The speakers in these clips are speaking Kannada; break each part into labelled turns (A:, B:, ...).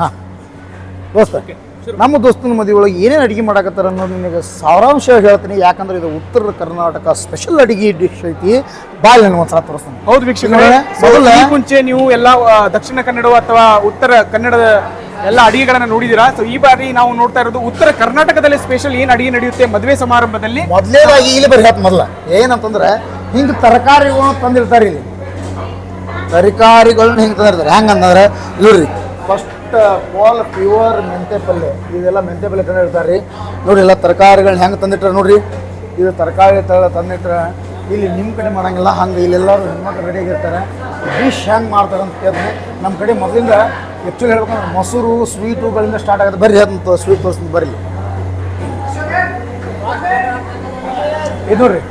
A: ಹಾಂ. ದೋಸ್ತ ನಮ್ಮ ದೋಸ್ತನ ಮದುವೆ ಒಳಗೆ ಏನೇನು ಅಡುಗೆ ಮಾಡಾಕತ್ತಾರ ಅನ್ನೋದು ನಿಮಗೆ ಸಾರಾಂಶ ಹೇಳ್ತೀನಿ. ಯಾಕಂದ್ರೆ ಇದು ಉತ್ತರ ಕರ್ನಾಟಕ ಸ್ಪೆಷಲ್ ಅಡುಗೆ ಡಿಶ್ ಐತಿ. ಬಾಯ್ ನನ್ನ ಒಂದ್ಸಲ ತೋರಿಸ್ತೀನಿ.
B: ಹೌದು ವೀಕ್ಷಕರೇ
A: ಮೊದಲ-
B: ಮುಂಚೆ ನೀವು ಎಲ್ಲ ದಕ್ಷಿಣ ಕನ್ನಡ ಅಥವಾ ಉತ್ತರ ಕನ್ನಡದ ಎಲ್ಲ ಅಡಿಗೆಗಳನ್ನ ನೋಡಿದಿರಾ? ಸೊ ಈ ಬಾರಿ ನಾವು ನೋಡ್ತಾ ಇರೋದು ಉತ್ತರ ಕರ್ನಾಟಕದಲ್ಲಿ ಸ್ಪೆಷಲ್ ಏನ್ ಅಡಿಗೆ ನಡೆಯುತ್ತೆ ಮದುವೆ ಸಮಾರಂಭದಲ್ಲಿ?
A: ಮೊದಲೇದಾಗಿ ಇಲ್ಲಿ ಬರೀ ಹೇಳ್ತ ಮೊದಲ. ಏನಂತಂದ್ರೆ ಹಿಂಗೆ ತರಕಾರಿಗಳನ್ನ ತಂದಿರ್ತಾರೆ ಇಲ್ಲಿ. ತರಕಾರಿಗಳನ್ನ ಹಿಂಗೆ ತಂದಿರ್ತಾರೆ. ಹೆಂಗಂತಂದ್ರೆ ಇವ್ರಿ ಫಸ್ಟ್ ಪಾಲ್ ಪ್ಯೂರ್ ಮೆಂತೆ ಪಲ್ಯ ಇದೆಲ್ಲ ಮೆಂತೆ ಪಲ್ಯ ಇಡ್ತಾರೆ ರೀ. ನೋಡಿ ಎಲ್ಲ ತರಕಾರಿಗಳನ್ನ ಹೆಂಗೆ ತಂದಿಟ್ರೆ ನೋಡಿರಿ. ಇದು ತರಕಾರಿ ತರ ತಂದಿಟ್ರೆ. ಇಲ್ಲಿ ನಿಮ್ಮ ಕಡೆ ಮಾಡೋಂಗಿಲ್ಲ, ಹಂಗೆ ಇಲ್ಲೆಲ್ಲರೂ ಹೆಣ್ಮಕ್ಳು ರೆಡಿ ಆಗಿರ್ತಾರೆ. ಡಿಶ್ ಹೆಂಗೆ ಮಾಡ್ತಾರೆ ಅಂತ ಕೇಳ್ತೀನಿ. ನಮ್ಮ ಕಡೆ ಮೊದಲಿಂದ ಹೆಚ್ಚು ಹೇಳ್ಬೇಕಂದ್ರೆ ಮೊಸರು ಸ್ವೀಟುಗಳಿಂದ ಸ್ಟಾರ್ಟ್ ಆಗುತ್ತೆ ಬರ್ರಿ ಅದನ್ನ ಸ್ವೀಟ್ ತೋರಿಸ್ತೀನಿ, ಬರ್ರಿ. ಇದು ನೋಡ್ರಿ.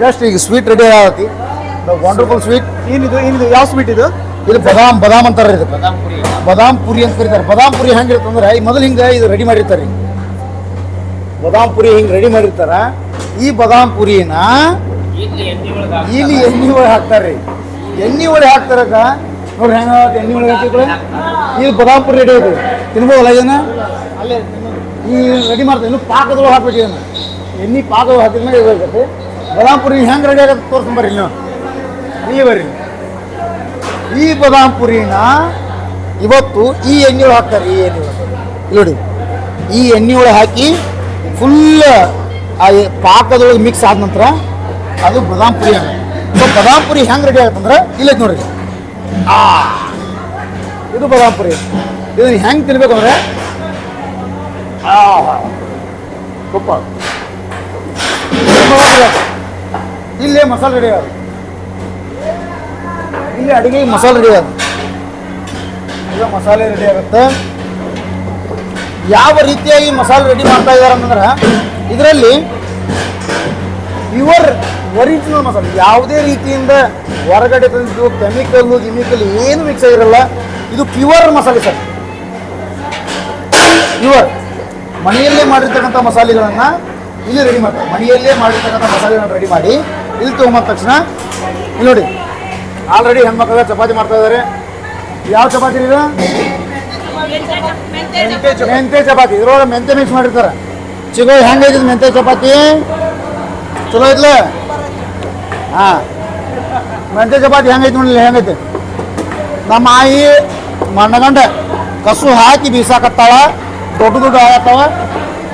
A: ಜಸ್ಟ್ ಈಗ ಸ್ವೀಟ್ ರೆಡಿ ಆಗತ್ತಿ ವಂಡರ್ಫುಲ್ ಸ್ವೀಟ್
B: ಏನಿದು ಏನಿದು, ಯಾವ ಸ್ವೀಟ್ ಇದು?
A: ಇದು ಬದಾಮ್ ಬದಾಮ್ ಅಂತಾರೆ ಇದು. ಬದಾಮ್ ಪುರಿ. ಅಂತ ಕರೀತಾರೆ. ಬದಾಮ್ ಪುರಿ ಹೆಂಗಿರುತ್ತೆ ಅಂದ್ರೆ ಈ ಮೊದಲು ಹಿಂಗೆ ಇದು ರೆಡಿ ಮಾಡಿರ್ತಾರೆ. ಬದಾಮ್ ಪುರಿ ಹಿಂಗೆ ರೆಡಿ ಮಾಡಿರ್ತಾರ. ಈ ಬದಾಮ್ ಪುರಿನ ಇಲ್ಲಿ ಎಣ್ಣೆ ಒಳಗೆ ಹಾಕ್ತಾರೆ. ಎಣ್ಣೆ ಒಳಗೆ ಹಾಕ್ತಾರಕ್ಕ? ನೋಡ್ರಿ ಹೆಂಗ ಎಣ್ಣೆ ಒಳಗೆ ಹಾಕಿದ್ರೆ ಇದು ಬದಾಮ್ ಪುರಿ ರೆಡಿ ಐತಿ ತಿನ್ಬೋದಲ್ಲ ಇದನ್ನ? ಈ ರೆಡಿ ಮಾಡ್ತಾರೆ. ಇನ್ನು ಪಾಕದೊಳಗೆ ಹಾಕ್ಬೇಕು ಇದನ್ನ. ಎಣ್ಣೆ ಪಾಕದೊಳಗೆ ಹಾಕಿದ್ಮೇಲೆ ಇದು ಬದಾಮ್ ಪುರಿ ಹೆಂಗೆ ರೆಡಿ ಆಗತ್ತೆ ತೋರ್ಸ್ಕೊಂಬರ್ರಿ ನೀವು ನೀವು ಬರ್ರಿ. ಈ ಬದಾಮ್ ಪುರಿನ ಇವತ್ತು ಈ ಎಣ್ಣೆ ಒಳಗೆ ಹಾಕ್ತಾರೆ, ಈ ಎಣ್ಣೆ ಒಳಗೆ ನೋಡಿ, ಈ ಎಣ್ಣೆ ಒಳಗೆ ಹಾಕಿ ಫುಲ್ ಆ ಪಾಕದೊಳಗೆ ಮಿಕ್ಸ್ ಆದ ನಂತರ ಅದು ಬದಾಮ್ ಪುರಿ ಆಗುತ್ತೆ. ಸೊ ಬದಾಮ್ ಪುರಿ ಹೆಂಗೆ ರೆಡಿ ಆಗುತ್ತಂದ್ರೆ ಇಲ್ಲ ನೋಡ್ರಿ. ಆ, ಇದು ಬದಾಮ್ ಪುರಿ ಇದನ್ನ ಹೆಂಗೆ ತಿನ್ಬೇಕು ಅಂದ್ರೆ ಆಹಾ ತುಪ್ಪ ಇಲ್ಲೇ ಮಸಾಲೆ ರೆಡಿ ಆಗುತ್ತೆ. ಇಲ್ಲಿ ಅಡಿಗೆ ಮಸಾಲೆ ರೆಡಿ ಆಗುತ್ತೆ. ಈಗ ಮಸಾಲೆ ರೆಡಿ ಆಗುತ್ತೆ. ಯಾವ ರೀತಿಯಾಗಿ ಮಸಾಲೆ ರೆಡಿ ಮಾಡ್ತಾ ಇದ್ದಾರೆ ಅಂತಂದ್ರೆ, ಇದರಲ್ಲಿ ಪ್ಯೂರ್ ಒರಿಜಿನಲ್ ಮಸಾಲೆ, ಯಾವುದೇ ರೀತಿಯಿಂದ ಹೊರಗಡೆ ತಂದಿದ್ದು ಕೆಮಿಕಲ್ಲು ಗಿಮಿಕಲ್ ಏನು ಮಿಕ್ಸ್ ಆಗಿರಲ್ಲ, ಇದು ಪ್ಯೂರ್ ಮಸಾಲೆ ಸರ್. ಪ್ಯೂರ್ ಮನೆಯಲ್ಲೇ ಮಾಡಿರ್ತಕ್ಕಂಥ ಮಸಾಲೆಗಳನ್ನು ಇಲ್ಲಿ ರೆಡಿ ಮಾಡ್ತಾರೆ. ಮನೆಯಲ್ಲೇ ಮಾಡಿರ್ತಕ್ಕಂಥ ಮಸಾಲೆಗಳನ್ನು ರೆಡಿ ಮಾಡಿ, ಇಲ್ಲಿ ತೊಗೊಂಬಂದ ತಕ್ಷಣ, ಇಲ್ಲಿ ನೋಡಿ. ಆಲ್ರೆಡಿ ಹೆಣ್ಮಕ್ಳ ಚಪಾತಿ ಮಾಡ್ತಾ ಇದ್ದಾರೆ. ಯಾವ ಚಪಾತಿ ಇದು? ಮೆಂತೆ ಚಪಾತಿ. ಇದ್ರೊಳಗೆ ಮೆಂತೆ ಮಿಕ್ಸ್ ಮಾಡಿರ್ತಾರೆ. ಚಿಗೋ ಹೆಂಗೈತಿ ಮೆಂತೆ ಚಪಾತಿ? ಚಲೋ ಐತ್ಲ? ಹಾಂ. ಮೆಂತೆ ಚಪಾತಿ ಹೆಂಗೈತಿ ನೋಡಿ ಹೆಂಗೈತಿ ನಮ್ಮ ಆಯಿ ಮಣ್ಣಗಂಡ ಕಸು ಹಾಕಿ ಬೀಸಾಕತ್ತಾಳ ದೊಡ್ಡ ದೊಡ್ಡ ಆಗತ್ತಾವ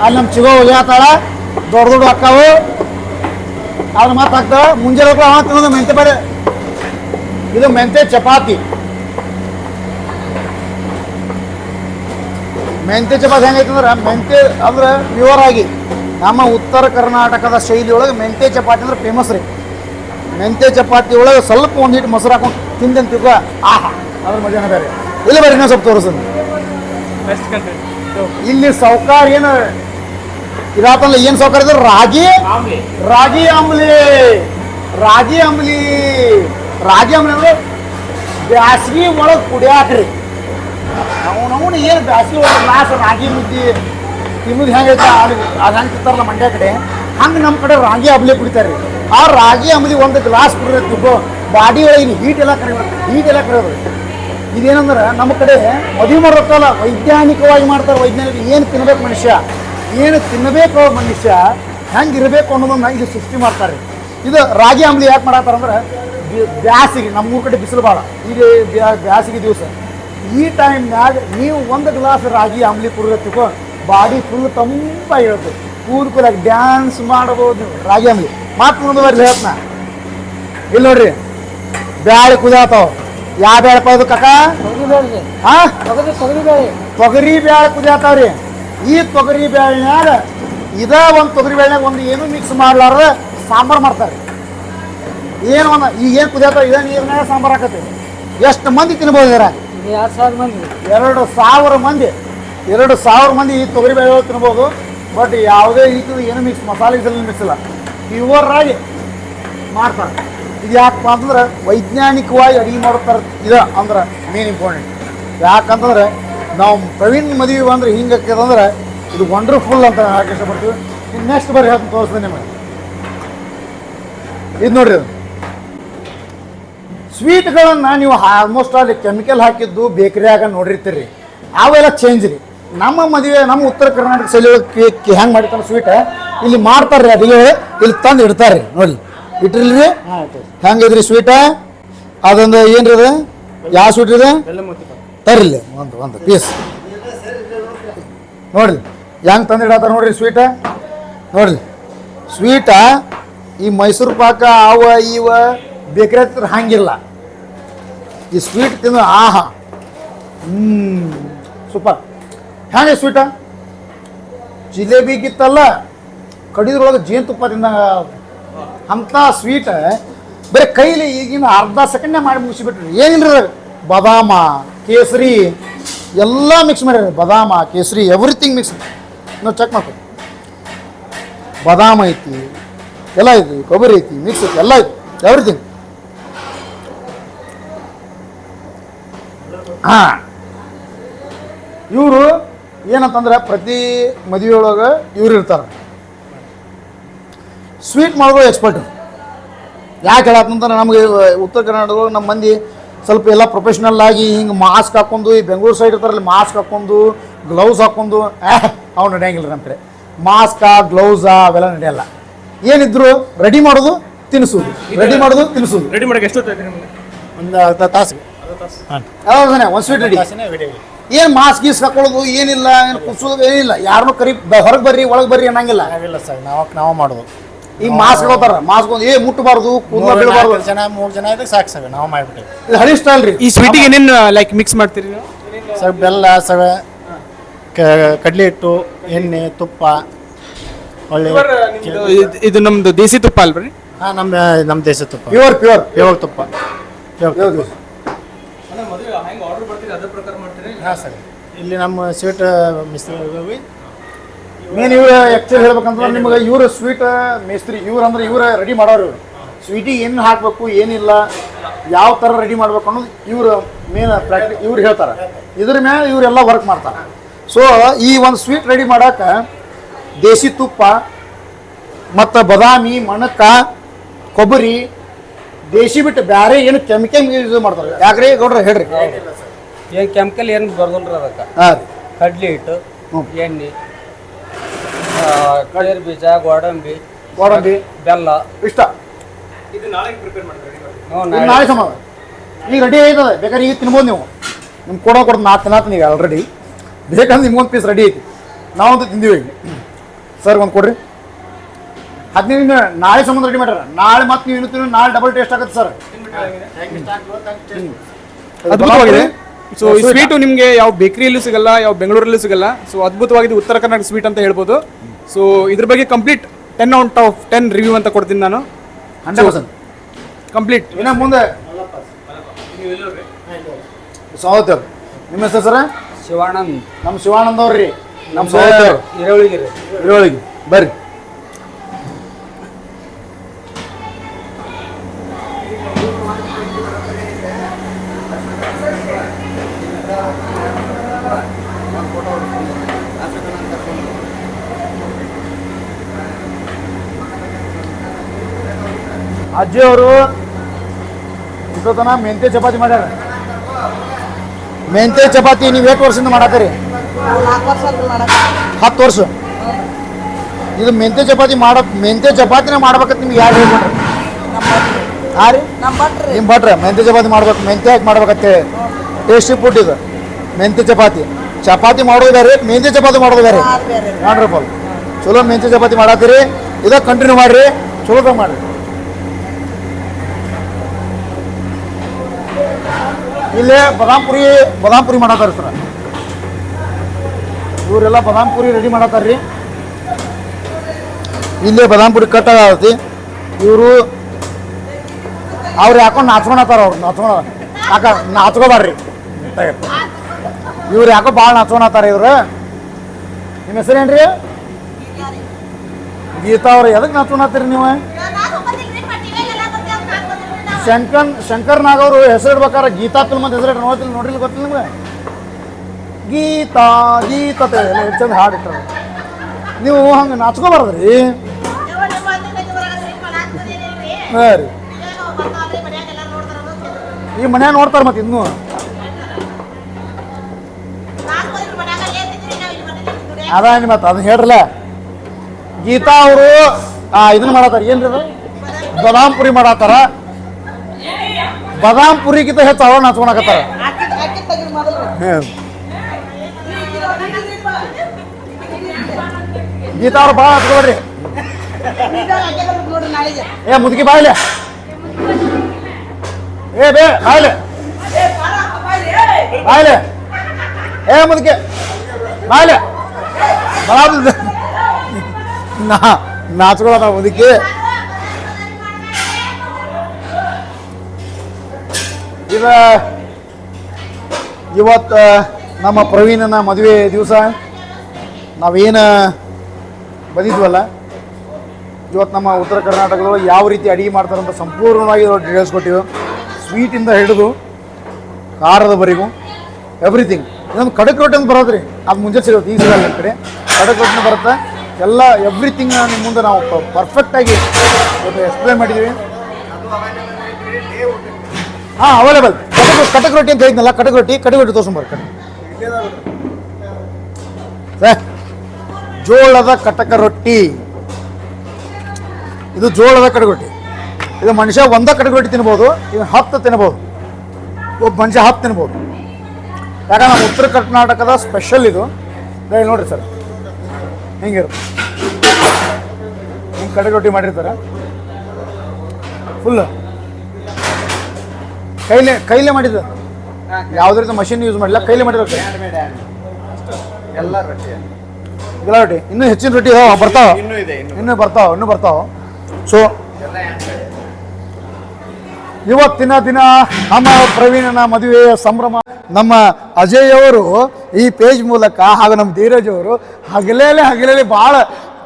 A: ಅಲ್ಲಿ ನಮ್ಮ ಚಿಗೋ ಒಗ್ಯಾತಾಳ ದೊಡ್ಡ ದೊಡ್ಡ ಹಾಕಾವು ಅದ್ರ ಮತ್ತೆ ಹಾಕ್ತಾವ ಮುಂಜಾನೆ ತಿನ್ನೋದು ಮೆಂತೆ ಪಲ್ಯ. ಇದು ಮೆಂತೆ ಚಪಾತಿ. ಮೆಂತೆ ಚಪಾತಿ ಹೆಂಗೈತಂದ್ರೆ ಮೆಂತೆ ಅಂದ್ರೆ ಪ್ಯೂರ್ ಆಗಿ ನಮ್ಮ ಉತ್ತರ ಕರ್ನಾಟಕದ ಶೈಲಿ ಒಳಗೆ ಮೆಂತೆ ಚಪಾತಿ ಅಂದ್ರೆ ಫೇಮಸ್ ರೀ. ಮೆಂತೆ ಚಪಾತಿ ಒಳಗೆ ಸ್ವಲ್ಪ ಒಂದಿಟ್ಟು ಮೊಸರು ಹಾಕೊಂಡು ತಿಂದಂತ ತಿಳ್ಕೊ ಆಹಾ ಅದ್ರ ಮಜಾನ ಬೇರೆ ಇಲ್ಲಿ ಬರ್ರಿ ಇನ್ನೊಂದು ಸ್ವಲ್ಪ
B: ತೋರಿಸ್ತೀನಿ.
A: ಇಲ್ಲಿ ಸೌಕಾರ ಏನು? ಇದಾತಲ್ಲ ಏನು ಸೌಕಾರ ಇದ್ರೆ ರಾಗಿ? ರಾಗಿ ಅಂಬ್ಲಿ ರಾಗಿ ಅಂಬ್ಲಿ ರಾಗಿ ಬ್ಯಾಸಗಿ ಒಳಗೆ ಕುಡಿಯಾಕ್ರಿ. ಅವನವನು ಏನು ಬ್ಯಾಸ್ಗಿ ಒಳಗೆ ಗ್ಲಾಸ್ ರಾಗಿ ಮುದ್ದಿ ತಿನ್ನೋದು ಹೆಂಗೈತೆ ಅಲ್ಲಿ ಅದು ಹೆಂಗೆ ತಿಂತಾರಲ್ಲ ಮಂಡ್ಯ ಕಡೆ, ಹಂಗೆ ನಮ್ಮ ಕಡೆ ರಾಗಿ ಅಬ್ಲಿ ಕುಡಿತಾರೆ ರೀ ಆ ರಾಗಿ ಅಂಬಲಿ ಒಂದು ಗ್ಲಾಸ್ ಕುಡಿದ್ರೆ ತುಂಬ ಬಾಡಿ ಒಳಗಿನ ಹೀಟ್ ಎಲ್ಲ ಕಡಿಮೆ ಹೀಟ್ ಎಲ್ಲ ಕಡಿಮೆ ಇದೇನಂದ್ರೆ ನಮ್ಮ ಕಡೆ ಮದುವೆ ಮಾಡೋಕ್ಕಲ್ಲ ವೈಜ್ಞಾನಿಕವಾಗಿ ಮಾಡ್ತಾರೆ ವೈಜ್ಞಾನಿಕ ಏನು ತಿನ್ಬೇಕು ಮನುಷ್ಯ, ಏನು ತಿನ್ನಬೇಕು ಮನುಷ್ಯ, ಹೆಂಗೆ ಇರಬೇಕು ಅನ್ನೋದನ್ನ ಇಲ್ಲಿ ಸೃಷ್ಟಿ ಮಾಡ್ತಾರೆ ಇದು ರಾಗಿ ಅಂಬಲಿ ಯಾಕೆ ಮಾಡತ್ತಾರಂದ್ರೆ ಬ್ಯಾಸಿಗೆ ನಮ್ಮೂರ ಕಡೆ ಬಿಸಿಲು ಭಾಳ ಈಗ ಬ್ಯಾ- ಬ್ಯಾಸಿಗೆ ದಿವಸ. ಈ ಟೈಮ್ನಾಗ ನೀವು ಒಂದು ಗ್ಲಾಸ್ ರಾಗಿ ಅಂಬ್ಲಿ ಕುಡಿದತ್ತಿಕೋ ಬಾಡಿ ಫುಲ್ ತಂಪಾಗಿರುತ್ತೆ ಕೂಲ್ ಕೂಲಾಗಿ ಡ್ಯಾನ್ಸ್ ಮಾಡ್ಬೋದು ನೀವು. ರಾಗಿ ಅಂಬ್ಲಿ. ಮಾತು ಮುಂದುವರಿ ಹೇಳ್ತಾನ. ಇಲ್ಲಿ ನೋಡ್ರಿ. ಬ್ಯಾಳೆ ಕುದಾತಾವ ಯಾವ ಬ್ಯಾಳಪ್ಪ ಇದು ಕಾಕ? ಹಾ? ತೊಗರಿ ಬ್ಯಾಳೆ ಕುದಿಯಾತಾವ್ರಿ ಈ ತೊಗರಿ ಬ್ಯಾಳ್ನ್ಯಾಗ ಇದ ಒಂದು ತೊಗರಿ ಬ್ಯಾಳ್ನ್ಯಾಗ ಒಂದು ಏನು ಮಿಕ್ಸ್ ಮಾಡ್ಲಾರ್ದ ಸಾಂಬಾರು ಮಾಡ್ತಾರೆ ಏನು ಒಂದು ಈಗ ಏನು ಕುದಿಯತ್ತ ಇದ ಏನೇ ಸಾಂಬಾರು ಹಾಕತ್ತೆ ಎಷ್ಟು ಮಂದಿ ತಿನ್ಬೋದು ಇದರ
C: ಎರಡು ಸಾವಿರ ಮಂದಿ.
A: ಎರಡು ಸಾವಿರ ಮಂದಿ. ಎರಡು ಸಾವಿರ ಮಂದಿ ಈ ತೊಗರಿ ಬೇಳೆ ತಿನ್ಬೋದು. ಬಟ್ ಯಾವುದೇ ರೀತಿಯ ಏನು ಮಿಕ್ಸ್ ಮಸಾಲೆ ಇದ್ರಲ್ಲಿ ಮಿಕ್ಸ್ ಇಲ್ಲ. ಪ್ಯೂರ್ ಆಗಿ ಮಾಡ್ತಾರೆ. ಇದು ಯಾಕಪ್ಪ ಅಂತಂದ್ರೆ ವೈಜ್ಞಾನಿಕವಾಗಿ ಅಡಿಗೆ ಮಾಡ್ತಾರೆ ಇದ ಅಂದ್ರೆ ಮೇನ್ ಇಂಪಾರ್ಟೆಂಟ್ ಯಾಕಂತಂದ್ರೆ ನಾವು ಪ್ರವೀಣ್ ಮದುವೆ ಬಂದ್ರೆ ಹಿಂಗೆ ಅಂದ್ರೆ ಇದು ವಂಡರ್ಫುಲ್ ಅಂತ ಹೇಳಕ್ಕೆ ಇಷ್ಟಪಡ್ತೀವಿ ನೆಕ್ಸ್ಟ್ ಬಾರಿ ಹೇಳ್ತೀನಿ ತೋರಿಸ್ತೀನಿ ನಿಮಗೆ. ಇದು ನೋಡಿರಿ ಇದು. ಸ್ವೀಟ್ಗಳನ್ನು ನೀವು ಆಲ್ಮೋಸ್ಟ್ ಅಲ್ಲಿ ಕೆಮಿಕಲ್ ಹಾಕಿದ್ದು ಬೇಕರಿಯಾಗ ನೋಡಿರ್ತೀರಿ. ಅವೆಲ್ಲ ಚೇಂಜ್ ರೀ. ನಮ್ಮ ಮದುವೆ ನಮ್ಮ ಉತ್ತರ ಕರ್ನಾಟಕ ಶೈಲಿ ಹೆಂಗೆ ಮಾಡ್ತಾರೆ ಸ್ವೀಟ್ ಇಲ್ಲಿ ಮಾಡ್ತಾರೆ ಅದಿಗೆ ಇಲ್ಲಿ ತಂದು ಇಡ್ತಾರೆ ನೋಡಿ. ಇಟ್ಟಿರ್ಲಿ ಹೆಂಗಿದ್ರಿ ಸ್ವೀಟ ಅದೊಂದು ಏನ್ರಿ ಅದು? ಯಾವ ಸ್ವೀಟ್ ಇದೆ? ತರಲಿ ಒಂದು ಒಂದು ಪೀಸ್ ನೋಡ್ರಿ ಹೆಂಗೆ ತಂದು ಇಡತ್ತಾರ ನೋಡ್ರಿ ಸ್ವೀಟ ನೋಡ್ರಿ ಸ್ವೀಟ ಈ ಮೈಸೂರು ಪಾಕ ಅವ ಇವ ಬೇಕ್ರಿ ಹತ್ರ ಹಂಗಿಲ್ಲ. ಈ ಸ್ವೀಟ್ ತಿಂದು ಆಹಾ. ಹ್ಮ್ ಸೂಪರ್ ಹೆಂಗೆ ಸ್ವೀಟ ಜಿಲೇಬಿಗಿತ್ತಲ್ಲ, ಕಡಿದ್ರೊಳಗೆ ಜೇನುತುಪ್ಪ ತಿಂದಂಗ ಅಂಥ ಸ್ವೀಟ್ ಬರೀ ಕೈಲಿ ಈಗಿನ ಅರ್ಧ ಸೆಕೆಂಡ್ನೇ ಮಾಡಿ ಮುಗಿಸಿಬಿಟ್ರಿ. ಏನಿಲ್ಲ ಬದಾಮ ಬಾದಾಮ, ಕೇಸರಿ, ಎಲ್ಲ ಮಿಕ್ಸ್ ಮಾಡ್ಯಾರ ಬದಾಮ, ಕೇಸರಿ ಎವ್ರಿಥಿಂಗ್ ಮಿಕ್ಸ್ ನಾವು ಚೆಕ್ ಮಾಡ್ತೀವಿ ಬಾದಾಮ ಐತಿ, ಎಲ್ಲ ಐತಿ, ಕೊಬ್ಬರಿ ಐತಿ ಮಿಕ್ಸ್ ಐತಿ, ಎಲ್ಲ ಐತಿ ಎವ್ರಿಥಿಂಗ್ ಹಾ. ಇವರು ಏನಂತಂದ್ರೆ ಪ್ರತಿ ಮದುವೆಯೊಳಗೆ ಒಳಗೆ ಇವ್ರು ಇರ್ತಾರೆ. ಸ್ವೀಟ್ ಮಾಡೋದು ಎಕ್ಸ್ಪರ್ಟ್ ಯಾಕೆ ಹೇಳತ್ತಂದ್ರೆ ನಮಗೆ ಉತ್ತರ ಕರ್ನಾಟಕದೊಳಗೆ ನಮ್ಮ ಮಂದಿ ಸ್ವಲ್ಪ ಎಲ್ಲ ಪ್ರೊಫೆಷ್ನಲ್ ಆಗಿ ಹಿಂಗೆ ಮಾಸ್ಕ್ ಹಾಕೊಂಡು ಈ ಬೆಂಗಳೂರು ಸೈಡ್ ಇರ್ತಾರಲ್ಲಿ ಮಾಸ್ಕ್ ಹಾಕೊಂಡು ಗ್ಲೌಸ್ ಹಾಕೊಂಡು ಅವ್ನು ನಡೆಯಂಗಿಲ್ಲ ನಮ್ಮ ಕಡೆ. ಮಾಸ್ಕಾ ಗ್ಲೌಸಾ ಅವೆಲ್ಲ ನಡೆಯಲ್ಲ. ಏನಿದ್ರು ರೆಡಿ ಮಾಡೋದು ತಿನ್ನಿಸೋದು ರೆಡಿ ಮಾಡೋದು ತಿನ್ನಿಸೋದು
B: ರೆಡಿ ಮಾಡಕ್ಕೆ ಎಷ್ಟು
C: ಒಂದು ಅರ್ಧ
A: ಹೌದಾನೆ ಒಂದು ಸ್ವೀಟ್ ರೆಡಿ ಏನು ಮಾಸ್ಕ್ ಗೀಸ್ ಹಾಕೊಳ್ಳೋದು ಏನಿಲ್ಲ ಏನು ಕುಸೋದು ಏನಿಲ್ಲ. ಯಾರನ್ನೂ ಕರಿ ಹೊರಗೆ ಬರ್ರಿ ಒಳಗೆ ಬರ್ರಿ ಅನ್ನಂಗಿಲ್ಲ.
C: ನಾವಿಲ್ಲ ಸರ್ ನಾವು ನಾವು ಮಾಡೋದು.
A: ಈ ಮಾಸ್ಕ್ ಹೇಳ್ತಾರ ಮಾಸ್ಕ್ ಒಂದು ಏ ಮುಟ್ಟಬಾರ್ದು ಕೂದಲ ಬೀಳಬಾರ್ದು.
C: ಜನ ಮೂರು ಜನ ಇದ್ರೆ ಸಾಕು ಸರ್ ನಾವು ಮಾಡ್ಬಿಟ್ಟಿವಿ.
A: ಇದು ಹಳಿ ಸ್ಟೈಲ್ ರೀ.
B: ಈ ಸ್ವೀಟಿಗೆ ಏನೇನು ಲೈಕ್ ಮಿಕ್ಸ್ ಮಾಡ್ತೀರಿ ನೀವು?
C: ಸರ್ ಬೆಲ್ಲ ಸವೆ ಕಡಲೆ ಹಿಟ್ಟು ಎಣ್ಣೆ ತುಪ್ಪ ಒಳ್ಳೆ
B: ಇದು- ಇದು ನಮ್ದು ದೇಸಿ ತುಪ್ಪ ಅಲ್ರಿ?
C: ಹಾ ನಮ್ಮ ನಮ್ಮ ದೇಸಿ ತುಪ್ಪ.
A: ಪ್ಯೂರ್ ಪ್ಯೂರ್
C: ಪ್ಯೂರ್ ತುಪ್ಪ. ಪ್ಯೂರ್ ಹಾಂ ಸರ್. ಇಲ್ಲಿ ನಮ್ಮ ಸ್ವೀಟ್ ಮಿಸ್ತ್ರಿ
A: ಮೇನ್ ಇವ್ರು ಆ್ಯಕ್ಚುಲಿ ಹೇಳ್ಬೇಕಂದ್ರೆ ನಿಮಗೆ ಇವ್ರ ಸ್ವೀಟ್ ಮೇಸ್ತ್ರಿ ಇವ್ರು ಅಂದ್ರೆ ಇವ್ರ ರೆಡಿ ಮಾಡೋರು ಇವ್ರು. ಸ್ವೀಟಿಗೆ ಏನು ಹಾಕಬೇಕು ಏನಿಲ್ಲ ಯಾವ ಥರ ರೆಡಿ ಮಾಡ್ಬೇಕು ಅನ್ನೋದು ಇವ್ರು ಮೇನ್ ಪ್ರಾಕ್ಟಿ ಇವ್ರು ಹೇಳ್ತಾರೆ. ಇದ್ರ ಮೇಲೆ ಇವರೆಲ್ಲ ವರ್ಕ್ ಮಾಡ್ತಾರೆ. ಸೊ ಈ ಒಂದು ಸ್ವೀಟ್ ರೆಡಿ ಮಾಡೋಕೆ ದೇಸಿ ತುಪ್ಪ ಮತ್ತು ಬದಾಮಿ ಮಣಕ ಕೊಬ್ಬರಿ ದೇಶಿ ಬಿಟ್ಟು ಬೇರೆ ಏನು ಕೆಮಿಕಲ್ ಯೂಸ್ ಮಾಡ್ತಾರೆ. ಯಾಕ್ರಿ? ಗೌಡ್ರ ಹೇಳ್ರಿ.
D: ಏನು ಕೆಮಿಕಲ್ ಏನು ಬರ್ದಲ್ರಿ ಅದಕ್ಕೆ?
A: ಹಾಂ ರೀ.
D: ಕಡ್ಲಿ ಹಿಟ್ಟು
A: ಹ್ಞೂ.
D: ಎಣ್ಣೆ ಕಳೀರ್ ಬೀಜ ಗೋಡಂಬಿ
A: ಗೋಡಂಬಿ.
D: ಬೆಲ್ಲ.
A: ಇಷ್ಟ.
B: ಇದು ನಾಳೆ ಪ್ರಿಪೇರ್ ಮಾಡ್ತೀರಿ
D: ಹ್ಞೂ
A: ಈಗ
D: ನಾಳೆ.
A: ಸಮಾನ ಈಗ ರೆಡಿ ಆಯ್ತದೆ. ಬೇಕಾದ್ರೆ ಈಗ ತಿನ್ಬೋದು ನೀವು. ನಿಮ್ಗೆ ಕೊಡೋ ಕೊಡ್ದು ನಾ ತಿನ್ನತ್ತೀನಿ ಈಗ ಆಲ್ರೆಡಿ ಬೇಕಂದ್ರೆ ನಿಮ್ಗೊಂದು ಪೀಸ್ ರೆಡಿ ಐತಿ. ನಾವಂತೂ ತಿಂದೀವಿ ಈಗ. ಸರ್ ಒಂದು ಕೊಡ್ರಿ. ಹದಿನೈದು ದಿನ ನಾಳೆ ಸಂಬಂಧ ರೆಡಿ ಮಾಡ್ಯಾರ. ನಾಳೆ ಮತ್ತೆ ನೀವು ಇನ್ನು ನಾಳೆ ಡಬಲ್ ಟೇಸ್ಟ್ ಆಗುತ್ತೆ ಸರ್
B: ಅದ್ಭುತವಾಗಿದೆ. ಸೊ ಈ ಸ್ವೀಟು ನಿಮಗೆ ಯಾವ ಬೇಕರಿಯಲ್ಲೂ ಸಿಗಲ್ಲ ಯಾವ ಬೆಂಗಳೂರಲ್ಲೂ ಸಿಗಲ್ಲ. ಸೊ ಅದ್ಭುತವಾಗಿದೆ ಉತ್ತರ ಕರ್ನಾಟಕ ಸ್ವೀಟ್ ಅಂತ ಹೇಳ್ಬೋದು. ಸೊ ಇದ್ರ ಬಗ್ಗೆ complete ten out of ten review ಅಂತ ಕೊಡ್ತೀನಿ ನಾನು.
A: ಹಂಡ್ರೆಡ್ ಪರ್ಸೆಂಟ್
B: ಕಂಪ್ಲೀಟ್
A: ಏನ ಮುಂದೆ. ಸೌತ್ ನಿಮ್ಮ ಹೆಸರು ಸರ
D: ಶಿವಾನಂದ್.
A: ನಮ್ಮ ಶಿವಾನಂದ್ ಅವ್ರಿ. ನಮ್ಮ ಸೌತ್
D: ಇರೋಳಿಗೆ
A: ಇರೋಳಿಗೆ ಬರ್ರಿ. ಅಜ್ಜಿ ಅವರು ಇಷ್ಟೊತ್ತನ ಮೆಂತೆ ಚಪಾತಿ ಮಾಡ್ಯಾರ. ಮೆಂತೆ ಚಪಾತಿ ನೀವು ಎಷ್ಟು ವರ್ಷದಿಂದ ಮಾಡತ್ತೀರಿ ಹತ್ತು ವರ್ಷ. ಇದು ಮೆಂತೆ ಚಪಾತಿ ಮಾಡೋ ಮೆಂತೆ ಚಪಾತಿನ ಮಾಡ್ಬೇಕಂತ ನಿಮ್ಗೆ ಯಾರು ಹೇಳ್ಬಿಟ್ರಿ ಹಾಂ ರೀ? ನಿಮ್ಮ ಭಟ್ರೆ ಮೆಂತೆ ಚಪಾತಿ ಮಾಡ್ಬೇಕು ಮೆಂತೆ ಹಾಕಿ ಮಾಡ್ಬೇಕಂತೇಳಿ. ಟೇಸ್ಟಿ ಫುಡ್ ಇದು. ಮೆಂತೆ ಚಪಾತಿ. ಚಪಾತಿ ಮಾಡೋದು ಬೇರೆ ಮೆಂತೆ ಚಪಾತಿ ಮಾಡೋದು ಬೇರೆ? ಚಲೋ ಮೆಂತೆ ಚಪಾತಿ ಮಾಡತ್ತೀರಿ ಇದ ಕಂಟಿನ್ಯೂ ಮಾಡ್ರಿ. ಚಲೋದಾಗ ಮಾಡ್ರಿ. ಇಲ್ಲೇ ಬದಾಮ್ ಪುರಿ ಬದಾಮ್ ಪುರಿ ಮಾಡತ್ತಾರ ಸರ್. ಇವರೆಲ್ಲ ಬದಾಮ್ ಪುರಿ ರೆಡಿ ಮಾಡತ್ತಾರ್ರಿ. ಇಲ್ಲೇ ಬದಾಮ್ ಪುರಿ ಕಟ್ ಆಗತಿ. ಇವರು ಅವ್ರು ಯಾಕೋ ನಾಚ್ಕೊಳತ್ತಾರ ಅವ್ರು ನಾಚ್ಕೊಳ ಯಾಕ ನಾಚ್ಕೋಬಾರ್ರಿ. ಇವ್ರು ಯಾಕೋ ಭಾಳ ನಾಚ್ಕೊಳತ್ತಾರ ಇವ್ರು. ನಿಮ್ಮ ಹೆಸರೇನ್ರಿ? ಗೀತಾ ಅವ್ರ ಎದಕ್ಕೆ ನಾಚ್ಕೊಳತ್ತೀರಿ ನೀವು? ಶಂಕರ್ ಶಂಕರ್ ಅವರು ಹೆಸರು ಇಡ್ಬೇಕಾದ್ರೆ ಗೀತಾ ಫಿಲ್ಮ್ ಅಂತ ಹೆಸರು ನೋಡ್ತಿಲ್ಲ ನೋಡ್ರಿ ಗೊತ್ತಿಲ್ಲ ನಿಮ್ಗೆ? ಗೀತಾ ಗೀತಾ ಚಂದ ಹಾಡು ಇಟ್ಟಾರ ನೀವು ಹಂಗೆ ನಾಚ್ಕೋಬಾರ್ದ್ರಿ? ಹಾಂ ರೀ ಈ ಮನ್ಯಾಗ ನೋಡ್ತಾರೆ ಮತ್ತೆ ಇನ್ನೂ. ಅದ ಮತ್ತೆ ಅದನ್ನ ಹೇಳ್ರಲ್ಲ. ಗೀತಾ ಅವರು ಇದನ್ನ ಮಾಡತ್ತಾರ. ಏನ್ರಿ ಅದು? ಬದಾಮ್ ಪುರಿ ಮಾಡತ್ತಾರ. ಬದಾಮ್ ಪುರಿಗಿಂತ ಹೆಚ್ಚು ಅವಳ ನಾಚ್ಕೊಳಕತ್ತಾರ ಹ್ಮ್. ಗೀತಾ ಅವ್ರು ಭಾಳ ಹಚ್ಕೊಳ್ರಿ
E: ನೋಡ್ರಿ ನಾಳೆಗೆ
A: ಏ ಮುದುಕಿ ಬಾಯ್ಲೆ ಏ ಬೇ ಬಾಯ್ಲೆ ಬಾಯ್ಲೆ ಏ ಮುದುಕಿ ಬಾಯ್ಲೆ ಬರಾಬ್ ನಾ ನಾಚ್ಕೊಳದ ಮುದುಕಿ ಇದ ಇವತ್ತು ನಮ್ಮ ಪ್ರವೀಣನ ಮದುವೆ ದಿವಸ. ನಾವೇನು ಬಂದಿದ್ವಲ್ಲ, ಇವತ್ತು ನಮ್ಮ ಉತ್ತರ ಕರ್ನಾಟಕದೊಳಗೆ ಯಾವ ರೀತಿ ಅಡಿಗೆ ಮಾಡ್ತಾರಂತ ಸಂಪೂರ್ಣವಾಗಿ ಡೀಟೇಲ್ಸ್ ಕೊಟ್ಟಿವೆ. ಸ್ವೀಟಿಂದ ಹಿಡಿದು ಖಾರದವರೆಗೂ ಎವ್ರಿಥಿಂಗ್ ಇನ್ನೊಂದು ಕಡಕ್ ರೊಟ್ಟಿ ಅಂತ ಬರೋದ್ರಿ. ಅದು ಮುಂಜಾನೆ ಸಿಗುತ್ತೆ ಈ ಸಿಗಲ್ಲ ಕಡೆ. ಕಡಕ್ ರೊಟ್ಟಿನ ಬರುತ್ತೆ. ಎಲ್ಲ ಎವ್ರಿಥಿಂಗ್ ನಿಮ್ಮ ಮುಂದೆ ನಾವು ಪರ್ಫೆಕ್ಟಾಗಿ ಎಕ್ಸ್ಪ್ಲೈನ್ ಮಾಡಿದ್ದೀವಿ. ಹಾಂ ಅವೈಲೇಬಲ್ ಕಟಕ್ ಕಟಕ್ ರೊಟ್ಟಿ ಅಂತ ಹೇಳಿದ್ನಲ್ಲ ಕಟಕ್ ರೊಟ್ಟಿ ಕಟಕ್ ರೊಟ್ಟಿ ಸರ್ ಜೋಳದ ಕಟಕ ರೊಟ್ಟಿ. ಇದು ಜೋಳದ ಕಡಗೊಟ್ಟಿ ಇದು ಮನುಷ್ಯ ಒಂದ ರೊಟ್ಟಿ ತಿನ್ಬೋದು ಇದು ಹತ್ತು ತಿನ್ಬೋದು. ಒಬ್ಬ ಮನುಷ್ಯ ಹತ್ತು ತಿನ್ಬೋದು. ಯಾಕಂದ್ರೆ ನಮ್ಮ ಉತ್ತರ ಕರ್ನಾಟಕದ ಸ್ಪೆಷಲ್ ಇದು. ನೋಡ್ರಿ ಸರ್. ಹೆಂಗಿರು ಹಿಂಗೆ ಕಡಗೊಟ್ಟಿ ಮಾಡಿರ್ತಾರೆ. ಫುಲ್ ಕೈಲೇ ಕೈಲೇ ಮಾಡಿದ ಯಾವುದೇ ರೀತಿ ಮಷಿನ್ ಯೂಸ್ ಮಾಡಿಲ್ಲ ಕೈಲೇ ಮಾಡಿದ್ರು
D: ಎಲ್ಲ ರೊಟ್ಟಿ.
A: ಎಲ್ಲ ರೊಟ್ಟಿ. ಇನ್ನೂ ಹೆಚ್ಚಿನ ರೊಟ್ಟಿ ಬರ್ತಾವ.
D: ಇನ್ನೂ ಇದೆ ಇನ್ನೂ
A: ಬರ್ತಾವ ಇನ್ನು ಬರ್ತಾವ. ಸೊ ಇವತ್ತಿನ ದಿನ ನಮ್ಮ ಪ್ರವೀಣನ ಮದುವೆಯ ಸಂಭ್ರಮ ನಮ್ಮ ಅಜಯ್ ಅವರು ಈ ಪೇಜ್ ಮೂಲಕ ಹಾಗೂ ನಮ್ಮ ಧೀರಜ್ ಅವರು ಹಗಲೇಲೆ ಹಗಲೇಲೆ ಭಾಳ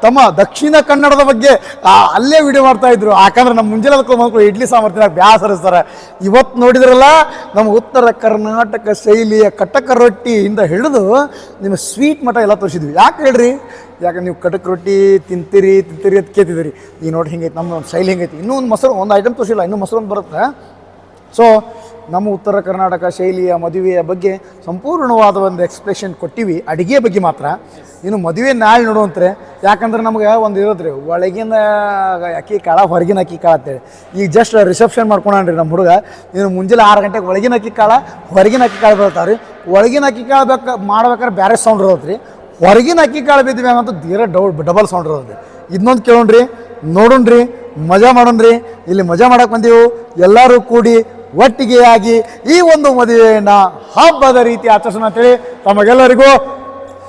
A: ತಮ್ಮ ದಕ್ಷಿಣ ಕನ್ನಡದ ಬಗ್ಗೆ ಅಲ್ಲೇ ವಿಡಿಯೋ ಮಾಡ್ತಾ ಇದ್ರು. ಯಾಕಂದ್ರೆ ನಮ್ಮ ಮುಂಜಾನೆ ಮಕ್ಕಳು ಇಡ್ಲಿ ಸಾಂಬಾರ್ ತಿನ್ನಕ್ಕೆ ಬ್ಯಾಸರಿಸ್ತಾರೆ ಇವತ್ತು ನೋಡಿದ್ರಲ್ಲ, ನಮ್ಮ ಉತ್ತರ ಕರ್ನಾಟಕ ಶೈಲಿಯ ಕಟಕ ರೊಟ್ಟಿಯಿಂದ ಹಿಡಿದು ನಿಮ್ಮ ಸ್ವೀಟ್ ಮಠ ಎಲ್ಲ ತೋರಿಸಿದ್ವಿ. ಯಾಕೆ ಹೇಳ್ರಿ? ಯಾಕಂದ್ರೆ ನೀವು ಕಟಕ್ ರೊಟ್ಟಿ ತಿಂತೀರಿ ತಿಂತೀರಿ ಅಂತ ಕೇಳ್ತಿದ್ದೀರಿ. ಈಗ ನೋಡಿ ಹಿಂಗೈತೆ ನಮ್ಮ ಶೈಲಿ ಹಿಂಗೈತಿ. ಇನ್ನೂ ಒಂದು ಮೊಸರು, ಒಂದು ಐಟಮ್ ತೋರಿಸಿಲ್ಲ ಇನ್ನೂ ಮೊಸರು ಒಂದು ಬರುತ್ತೆ. ಸೊ ನಮ್ಮ ಉತ್ತರ ಕರ್ನಾಟಕ ಶೈಲಿಯ ಮದುವೆಯ ಬಗ್ಗೆ ಸಂಪೂರ್ಣವಾದ ಒಂದು ಎಕ್ಸ್ಪ್ರೆಷನ್ ಕೊಟ್ಟಿವಿ. ಅಡುಗೆ ಬಗ್ಗೆ ಮಾತ್ರ. ಇನ್ನು ಮದುವೆ ನಾಳೆ ನೋಡುವಂತ್ರೆ ಯಾಕಂದ್ರೆ ನಮ್ಗೆ ಒಂದು ಇರೋದ್ರಿ, ಒಳಗಿನ ಅಕ್ಕಿ ಕಾಳ, ಹೊರಗಿನ ಅಕ್ಕಿ ಕಾಳ ಅಂತೇಳಿ. ಈಗ ಜಸ್ಟ್ ರಿಸೆಪ್ಷನ್ ಮಾಡ್ಕೊಂಡ್ರಿ ನಮ್ಮ ಹುಡುಗ. ಇನ್ನು ಮುಂಜಾನೆ ಆರು ಗಂಟೆಗೆ ಒಳಗಿನ ಅಕ್ಕಿ ಕಾಳ, ಹೊರಗಿನ ಅಕ್ಕಿ ಕಾಳು ಬರ್ತಾವ್ರಿ ಒಳಗಿನ ಅಕ್ಕಿ ಕಾಳು ಬೇಕು ಮಾಡ್ಬೇಕಾದ್ರೆ ಬೇರೆ ಸೌಂಡ್ ಇರೋದ್ರಿ. ಹೊರಗಿನ ಅಕ್ಕಿ ಕಾಳು ಬಿದ್ದಿವೆ ಅಂತ ಧೀರ ಡೌ ಡಬಲ್ ಸೌಂಡ್ ಇರೋದ್ರಿ. ಇದನ್ನೊಂದು ಕೇಳೋಣ್ರಿ, ನೋಡೋಣ್ರಿ, ಮಜಾ ಮಾಡೋಣ್ರಿ. ಇಲ್ಲಿ ಮಜಾ ಮಾಡಕ್ಕೆ ಬಂದೆವು. ಎಲ್ಲರೂ ಕೂಡಿ ಒಟ್ಟಿಗೆ ಆಗಿ ಈ ಒಂದು ಮದುವೆಯನ್ನು ಹಬ್ಬದ ರೀತಿ ಆಚರಿಸೋಣ ಅಂತೇಳಿ ತಮಗೆಲ್ಲರಿಗೂ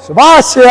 A: ಶುಭಾಶಯ.